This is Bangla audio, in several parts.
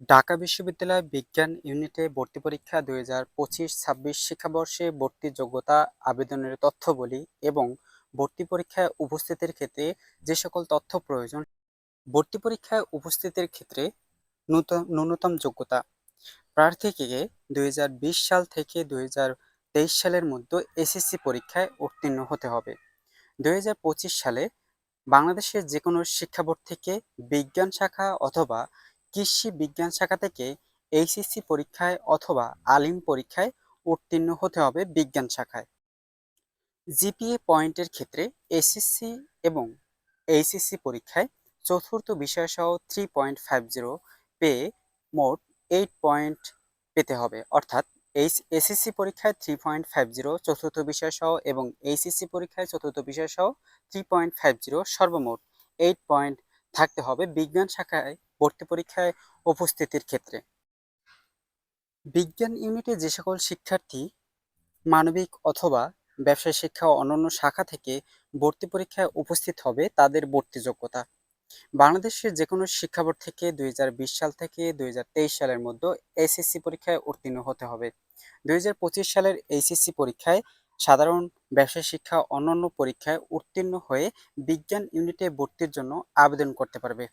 ঢাকা বিশ্ববিদ্যালয় বিজ্ঞান ইউনিটে ভর্তি পরীক্ষা দুই হাজার পঁচিশ ছাব্বিশ শিক্ষাবর্ষে ভর্তি যোগ্যতা আবেদনের তথ্যবলী এবং ভর্তি পরীক্ষায় উপস্থিতির ক্ষেত্রে যে সকল তথ্য প্রয়োজন, ভর্তি পরীক্ষায় উপস্থিতির ক্ষেত্রে ন্যূনতম যোগ্যতা। প্রার্থীকে দুই হাজার বিশ সাল থেকে দুই হাজার তেইশ সালের মধ্যে এসএসসি পরীক্ষায় উত্তীর্ণ হতে হবে। দুই হাজার পঁচিশ সালে বাংলাদেশের যে কোনো শিক্ষা থেকে বিজ্ঞান শাখা অথবা কৃষি বিজ্ঞান শাখা থেকে এইচএসসি পরীক্ষায় অথবা আলিম পরীক্ষায় উত্তীর্ণ হতে হবে বিজ্ঞান শাখায়। জিপিএ পয়েন্টের ক্ষেত্রে এসএসসি এবং এইচএসসি পরীক্ষায় চতুর্থ বিষয়সহ থ্রি পয়েন্ট ফাইভ জিরো পেয়ে মোট এইট পয়েন্ট পেতে হবে। অর্থাৎ এইচ, এসএসসি পরীক্ষায় থ্রি পয়েন্ট ফাইভ জিরো চতুর্থ বিষয়সহ এবং এইচএসসি পরীক্ষায় চতুর্থ বিষয়সহ থ্রি পয়েন্ট ফাইভ জিরো সর্বমোট এইট পয়েন্ট থাকতে হবে বিজ্ঞান শাখায় ভর্তি পরীক্ষায় উপস্থিতির ক্ষেত্রে। বিজ্ঞান ইউনিটে যে সকল শিক্ষার্থী মানবিক অথবা ব্যবসায় শিক্ষা অন্যান্য শাখা থেকে ভর্তি পরীক্ষায় উপস্থিত হবে তাদের ভর্তি যোগ্যতা। বাংলাদেশের যে কোনো শিক্ষা বোর্ড থেকে দুই হাজার বিশ সাল থেকে দুই হাজার তেইশ সালের মধ্যে এসএসসি পরীক্ষায় উত্তীর্ণ হতে হবে। দুই হাজার পঁচিশ সালের এইচএসসি পরীক্ষায় সাধারণ ব্যবসায় শিক্ষা অন্যান্য পরীক্ষায় উত্তীর্ণ হয়ে বিজ্ঞান ইউনিটে ভর্তির জন্য আবেদন করতে পারবে।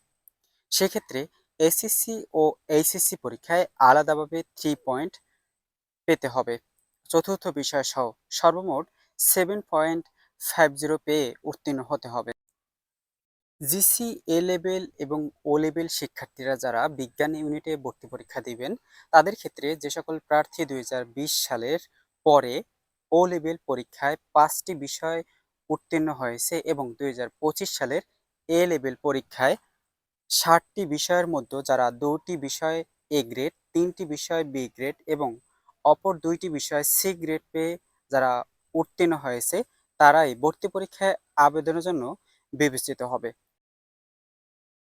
সেক্ষেত্রে এসএসসি ও এইচএসসি পরীক্ষায় আলাদাভাবে থ্রি পয়েন্ট পেতে হবে। চতুর্থ বিষয় সহ সর্বমোট সেভেন পয়েন্ট ফাইভ জিরো পেয়ে উত্তীর্ণ হতে হবে। জিসি এ লেভেল এবং ও লেভেল শিক্ষার্থীরা যারা বিজ্ঞান ইউনিটে ভর্তি পরীক্ষা দিবেন, তাদের ক্ষেত্রে যে সকল প্রার্থী দুই হাজার বিশ সালের পরে ও লেভেল পরীক্ষায় পাঁচটি বিষয় উত্তীর্ণ হয়েছে এবং দুই হাজার পঁচিশ সালের এ লেভেল পরীক্ষায় ষাটটি বিষয়ের মধ্যে যারা দুটি বিষয়ে এ গ্রেড, তিনটি বিষয়ে বি গ্রেড এবং অপর দুইটি বিষয়ে সি গ্রেড পেয়ে যারা উত্তীর্ণ হয়েছে, তারাই ভর্তি পরীক্ষায় আবেদনের জন্য বিবেচিত হবে।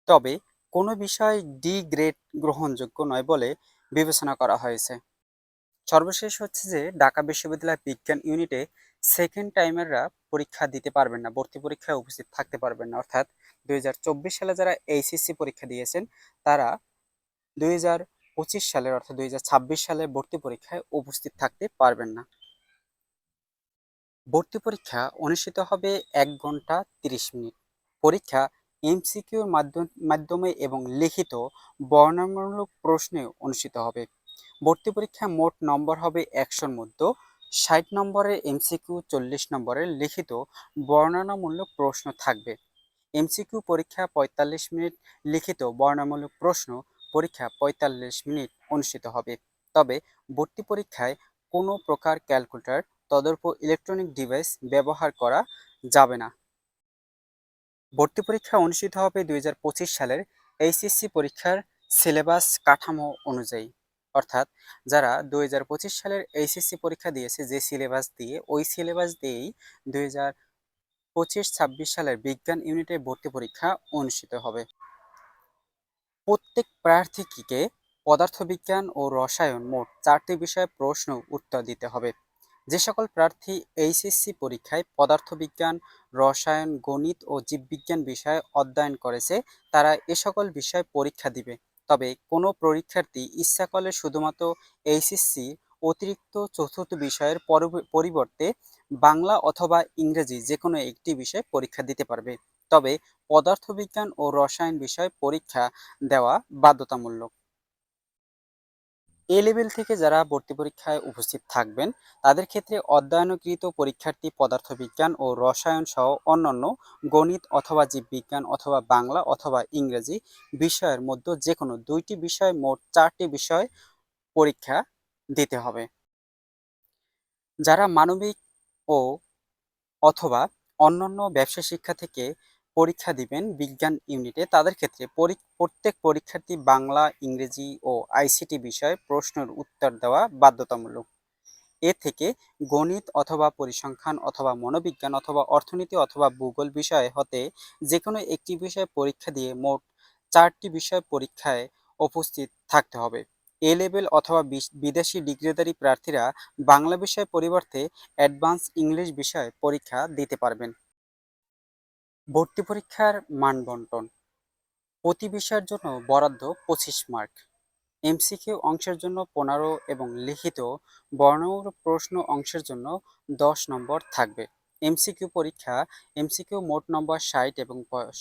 তবে কোনো বিষয় ডি গ্রেড গ্রহণযোগ্য নয় বলে বিবেচনা করা হয়েছে। সর্বশেষ হচ্ছে যে, ঢাকা বিশ্ববিদ্যালয় বিজ্ঞান ইউনিটে সেকেন্ড টাইমেররা পরীক্ষা দিতে পারবেন না, ভর্তি পরীক্ষায় উপস্থিত থাকতে পারবেন না। অর্থাৎ দুই হাজার চব্বিশ সালে যারা এইচএসসি পরীক্ষা দিয়েছেন, তারা দুই সালের অর্থাৎ দুই হাজার ছাব্বিশ সালে ভর্তি পরীক্ষায় উপস্থিত থাকতে পারবেন না। ভর্তি পরীক্ষা অনুষ্ঠিত হবে এক ঘণ্টা তিরিশ মিনিট। পরীক্ষা এমসিকিউর মাধ্যমে এবং লিখিত বর্ণনামূলক প্রশ্নে অনুষ্ঠিত হবে। ভর্তি পরীক্ষা মোট নম্বর হবে একশোর মধ্যে। ষাট নম্বরের এমসিকিউ চল্লিশ নম্বরের লিখিত বর্ণনামূলক প্রশ্ন থাকবে। এমসিকিউ পরীক্ষা পঁয়তাল্লিশ মিনিট, লিখিত বর্ণনামূলক প্রশ্ন পরীক্ষা পঁয়তাল্লিশ মিনিট অনুষ্ঠিত হবে। তবে ভর্তি পরীক্ষায় কোনো প্রকার ক্যালকুলেটর, তদর্প ইলেকট্রনিক ডিভাইস ব্যবহার করা যাবে না। ভর্তি পরীক্ষা অনুষ্ঠিত হবে দু হাজার পঁচিশ সালের এইচএসসি পরীক্ষার সিলেবাস কাঠামো অনুযায়ী। অর্থাৎ যারা দুই হাজার পঁচিশ সালের এইচএসসি পরীক্ষা দিয়েছে যে সিলেবাস দিয়ে, ওই সিলেবাস দিয়েই দুই পঁচিশ ছাব্বিশ সালের বিজ্ঞান ইউনিটের ভর্তি পরীক্ষা অনুষ্ঠিত হবে। প্রত্যেক প্রার্থীকে পদার্থবিজ্ঞান ও রসায়ন মোট চারটি বিষয়ে প্রশ্ন উত্তর দিতে হবে। যে সকল প্রার্থী এইচএসসি পরীক্ষায় পদার্থবিজ্ঞান, রসায়ন, গণিত ও জীববিজ্ঞান বিষয়ে অধ্যয়ন করেছে, তারা এ সকল বিষয়ে পরীক্ষা দিবে। তবে কোনো পরীক্ষার্থী ইচ্ছা করলে শুধুমাত্র এইচএসসি অতিরিক্ত চতুর্থ বিষয়ের পরিবর্তে বাংলা অথবা ইংরেজি যে কোনো একটি বিষয় পরীক্ষা দিতে পারবে। তবে পদার্থবিজ্ঞান ও রসায়ন বিষয় পরীক্ষা দেওয়া বাধ্যতামূলক। এ লেভেল থেকে যারা ভর্তি পরীক্ষায় উপস্থিত থাকবেন, তাদের ক্ষেত্রে অধ্যয়নকৃত পরীক্ষার্থী পদার্থবিজ্ঞান ও রসায়ন সহ অন্যান্য গণিত অথবা জীববিজ্ঞান অথবা বাংলা অথবা ইংরেজি বিষয়ের মধ্যে যে কোনো দুইটি বিষয় মোট চারটি বিষয় পরীক্ষা দিতে হবে। যারা মানবিক ও অথবা অন্যান্য ব্যবসা শিক্ষা থেকে পরীক্ষা দিবেন বিজ্ঞান ইউনিটে তাদের ক্ষেত্রে প্রত্যেক পরীক্ষার্থী বাংলা, ইংরেজি ও আইসিটি বিষয়ে প্রশ্নের উত্তর দেওয়া বাধ্যতামূলক। এ থেকে গণিত অথবা পরিসংখ্যান অথবা মনোবিজ্ঞান অথবা অর্থনীতি অথবা ভূগোল বিষয় হতে যে কোনো একটি বিষয়ে পরীক্ষা দিয়ে মোট চারটি বিষয় পরীক্ষায় উপস্থিত থাকতে হবে। এ লেভেল অথবা বিদেশি ডিগ্রিধারী প্রার্থীরা বাংলা বিষয় পরিবর্তে অ্যাডভান্স ইংলিশ বিষয়ে পরীক্ষা দিতে পারবেন। ভর্তি পরীক্ষার মান বন্টন। প্রতি বিষয়ের জন্য বরাদ্দ পঁচিশ মার্ক। এমসিকিউ অংশের জন্য পনেরো এবং লিখিত বর্ণমূল প্রশ্ন অংশের জন্য দশ নম্বর থাকবে। এমসিকিউ পরীক্ষা, এমসিকিউ মোট নম্বর ষাট এবং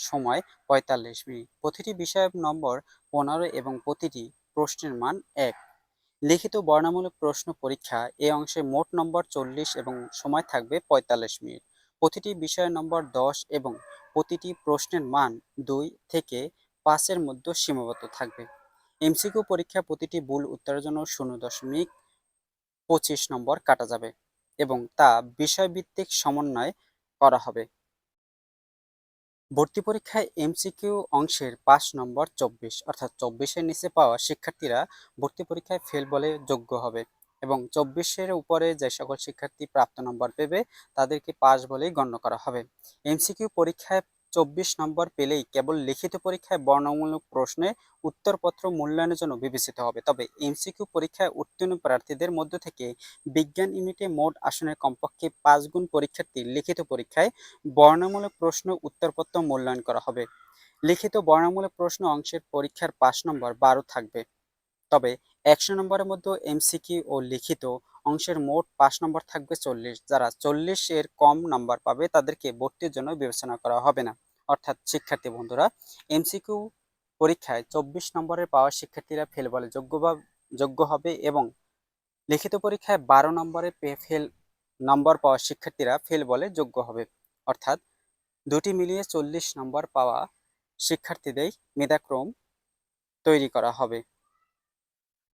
সময় পঁয়তাল্লিশ মিনিট। প্রতিটি বিষয়ের নম্বর পনেরো এবং প্রতিটি প্রশ্নের মান এক। লিখিত বর্ণামূলক প্রশ্ন পরীক্ষা, এ অংশে মোট নম্বর চল্লিশ এবং সময় থাকবে পঁয়তাল্লিশ মিনিট। প্রতিটি বিষয় নম্বর দশ এবং প্রতিটি প্রশ্নের মান দুই থেকে পাঁচের মধ্যে সীমাবদ্ধ থাকবে। এমসিকিউ পরীক্ষা প্রতিটি ভুল উত্তরের জন্য শূন্য দশমিক পঁচিশ নম্বর কাটা যাবে এবং তা বিষয়ভিত্তিক সমন্বয় করা হবে। ভর্তি পরীক্ষায় এমসিকিউ অংশের পাঁচ নম্বর চব্বিশ অর্থাৎ চব্বিশের নিচে পাওয়া শিক্ষার্থীরা ভর্তি পরীক্ষায় ফেল বলে যোগ্য হবে। এবং চব্বিশের উপরে যে সকল শিক্ষার্থী প্রাপ্ত নম্বর পেবে, তাদেরকে পাস বলেই গণ্য করা হবে। এমসিকিউ পরীক্ষায় চব্বিশ নম্বর পেলেই কেবল লিখিত পরীক্ষায় বর্ণমূলক প্রশ্নে উত্তরপত্র মূল্যায়নের জন্য বিবেচিত হবে। তবে এমসিকিউ পরীক্ষায় উত্তীর্ণ প্রার্থীদের মধ্য থেকে বিজ্ঞান ইউনিটে মোট আসনের কমপক্ষে পাঁচ গুণ পরীক্ষার্থী লিখিত পরীক্ষায় বর্ণমূলক প্রশ্ন উত্তরপত্র মূল্যায়ন করা হবে। লিখিত বর্ণমূলক প্রশ্ন অংশের পরীক্ষার পাঁচ নম্বর বারো থাকবে। তবে একশো নম্বরের মধ্যে এমসিকিউ ও লিখিত অংশের মোট পাঁচ নম্বর থাকবে চল্লিশ। যারা চল্লিশ এর কম নাম্বার পাবে, তাদেরকে ভর্তির জন্য বিবেচনা করা হবে না। অর্থাৎ শিক্ষার্থী বন্ধুরা এমসিকিউ পরীক্ষায় চব্বিশ নম্বরের পাওয়া শিক্ষার্থীরা ফেল বলে যোগ্য বা, যোগ্য হবে এবং লিখিত পরীক্ষায় বারো নম্বরে ফেল নম্বর পাওয়া শিক্ষার্থীরা ফেল বলে যোগ্য হবে। অর্থাৎ দুটি মিলিয়ে চল্লিশ নম্বর পাওয়া শিক্ষার্থীদের মেধাক্রম তৈরি করা হবে।